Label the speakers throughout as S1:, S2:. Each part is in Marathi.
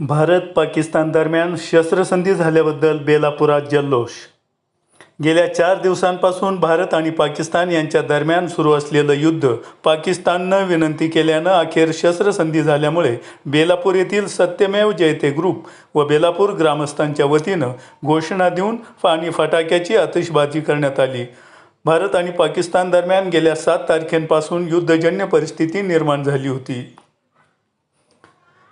S1: भारत पाकिस्तान दरम्यान शस्त्रसंधी झाल्याबद्दल बेलापुरात जल्लोष. गेल्या चार दिवसांपासून भारत आणि पाकिस्तान यांच्या दरम्यान सुरू असलेलं युद्ध पाकिस्ताननं विनंती केल्यानं अखेर शस्त्रसंधी झाल्यामुळे बेलापूर येथील सत्यमेव जयते ग्रुप व बेलापूर ग्रामस्थांच्या वतीनं घोषणा देऊन आणि फटाक्याची आतिषबाजी करण्यात आली. भारत आणि पाकिस्तान दरम्यान गेल्या सात तारखेपासून युद्धजन्य परिस्थिती निर्माण झाली होती.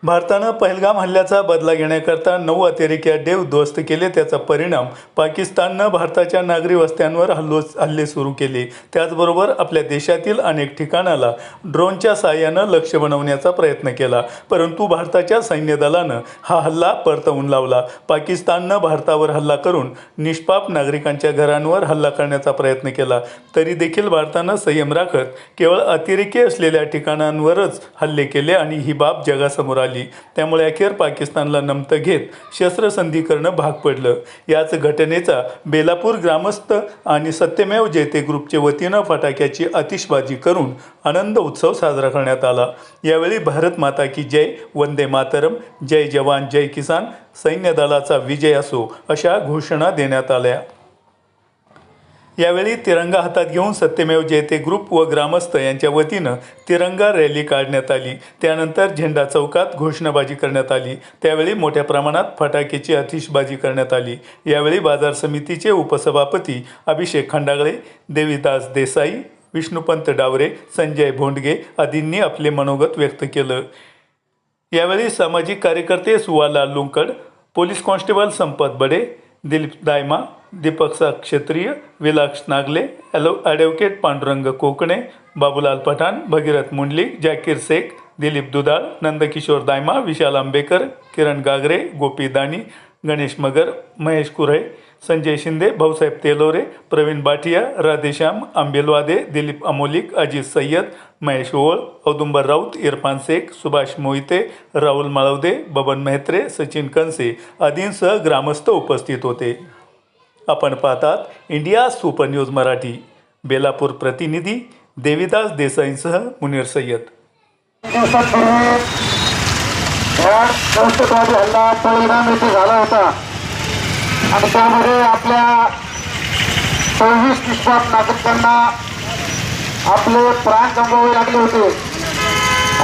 S1: भारतानं पहलगाम हल्ल्याचा बदला घेण्याकरता नऊ अतिरेकी अड्डे उद्ध्वस्त केले. त्याचा परिणाम पाकिस्ताननं भारताच्या नागरी वस्त्यांवर हल्लो हल्ले सुरू केले. त्याचबरोबर आपल्या देशातील अनेक ठिकाणाला ड्रोनच्या साहाय्यानं लक्ष बनवण्याचा प्रयत्न केला. परंतु भारताच्या सैन्य दलानं हा हल्ला परतवून लावला. पाकिस्ताननं भारतावर हल्ला करून निष्पाप नागरिकांच्या घरांवर हल्ला करण्याचा प्रयत्न केला. तरी देखील भारतानं संयम राखत केवळ अतिरेकी असलेल्या ठिकाणांवरच हल्ले केले आणि ही बाब जगासमोर आली. त्यामुळे अखेर पाकिस्तानला नमतं घेत शस्त्रसंधी करणं भाग पडलं. याच घटनेचा बेलापूर ग्रामस्थ आणि सत्यमेव जयते ग्रुपचे वतीनं फटाक्याची आतिषबाजी करून आनंद उत्सव साजरा करण्यात आला. यावेळी भारत माता की जय वंदे मातरम जय जवान जय किसान सैन्य दलाचा विजय असो अशा घोषणा देण्यात आल्या. यावेळी तिरंगा हातात घेऊन सत्यमेव जयते ग्रुप व ग्रामस्थ यांच्या वतीनं तिरंगा रॅली काढण्यात आली. त्यानंतर झेंडा चौकात घोषणाबाजी करण्यात आली. त्यावेळी मोठ्या प्रमाणात फटाक्याची आतिषबाजी करण्यात आली. यावेळी बाजार समितीचे उपसभापती अभिषेक खंडागळे देवीदास देसाई विष्णुपंत डावरे संजय भोंडगे आदींनी आपले मनोगत व्यक्त केलं. यावेळी सामाजिक कार्यकर्ते सुवालाल लुंकड पोलीस कॉन्स्टेबल संपत बडे दिलीप दायमा दीपक सा क्षत्रिय विलास नागले ॲलो ॲडव्होकेट पांडुरंग कोकणे बाबूलाल पठाण भगीरथ मुंडलिक जाकीर शेख दिलीप दुधाळ नंदकिशोर दायमा विशाल आंबेकर किरण गागरे गोपी दाणी गणेश मगर महेश कुरळे संजय शिंदे भाऊसाहेब तेलोरे प्रवीण बाठिया राधेश्याम आंबेलवादे दिलीप अमोलिक अजित सय्यद महेश ओळ औदुंबर राऊत इरफान शेख सुभाष मोहिते राहुल माळवदे बबन मेहत्रे सचिन कनसे आदींसह ग्रामस्थ उपस्थित होते. आपण पाहतात India super news Marathi. Belapur प्रतिनिधी देविदास देसाईंसह मुनीर सय्यद.
S2: दहशतवादी हल्ला परिणाम येथे झाला होता आणि त्यामध्ये आपल्या सव्वीस निष्पाप नागरिकांना आपले प्राण गमवावे लागले होते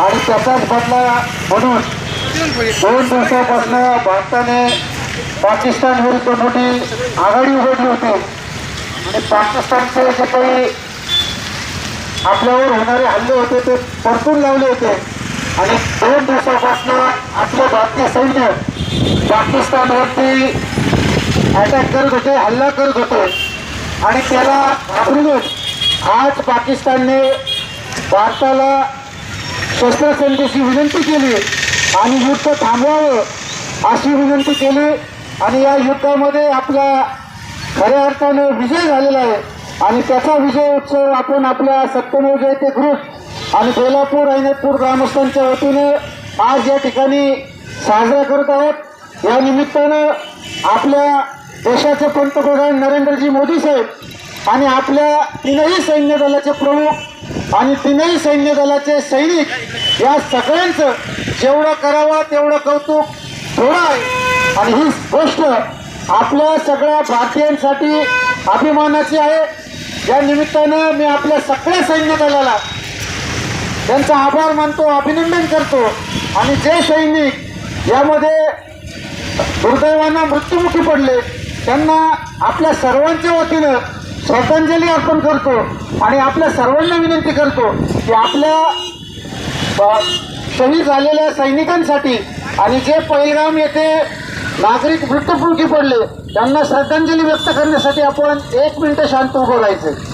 S2: आणि त्याचाच बदला म्हणून दोन दिवसापासून भारताने पाकिस्तान विरुद्ध मोठी आघाडी उघडली होती. आणि पाकिस्तानचे जे काही आपल्यावर होणारे हल्ले होते ते परतून लावले होते. आणि दोन दिवसापासून आपलं भारतीय सैन्य पाकिस्तानवरती अटॅक करत होते हल्ला करत होते. आणि त्याला घाबरूनच आज पाकिस्तानने भारताला शस्त्रसंधीची विनंती केली आणि युद्ध थांबवावं अशी विनंती केली. आणि या युद्धामध्ये आपला खऱ्या अर्थाने विजय झालेला आहे. आणि त्याचा विजय उत्सव आपण आपल्या सत्यमेव जयते ग्रुप आणि बेलापूर ऐनतपूर ग्रामस्थांच्या वतीने आज या ठिकाणी साजरा करत आहोत. या निमित्तानं आपल्या देशाचे पंतप्रधान नरेंद्रजी मोदी साहेब आणि आपल्या तीनही सैन्य दलाचे प्रमुख आणि तीनही सैन्य दलाचे सैनिक या सगळ्यांचं जेवढं करावं तेवढं कौतुक थोडं आहे. आणि ही गोष्ट आपल्या सगळ्या भारतीयांसाठी अभिमानाची आहे. या निमित्तानं मी आपल्या सगळ्या सैन्य दलाला त्यांचा आभार मानतो अभिनंदन करतो. आणि जे सैनिक यामध्ये दुर्दैवानं मृत्युमुखी पडले त्यांना आपल्या सर्वांच्या वतीनं श्रद्धांजली अर्पण करतो आणि आपल्या सर्वांना विनंती करतो की आपल्या शहीद झालेल्या सैनिकांसाठी आणि जे पैलगाम येथे नागरिक मृत्यूमुखी पडले त्यांना श्रद्धांजली व्यक्त करण्यासाठी आपण एक मिनिट शांत उभं राहायचं.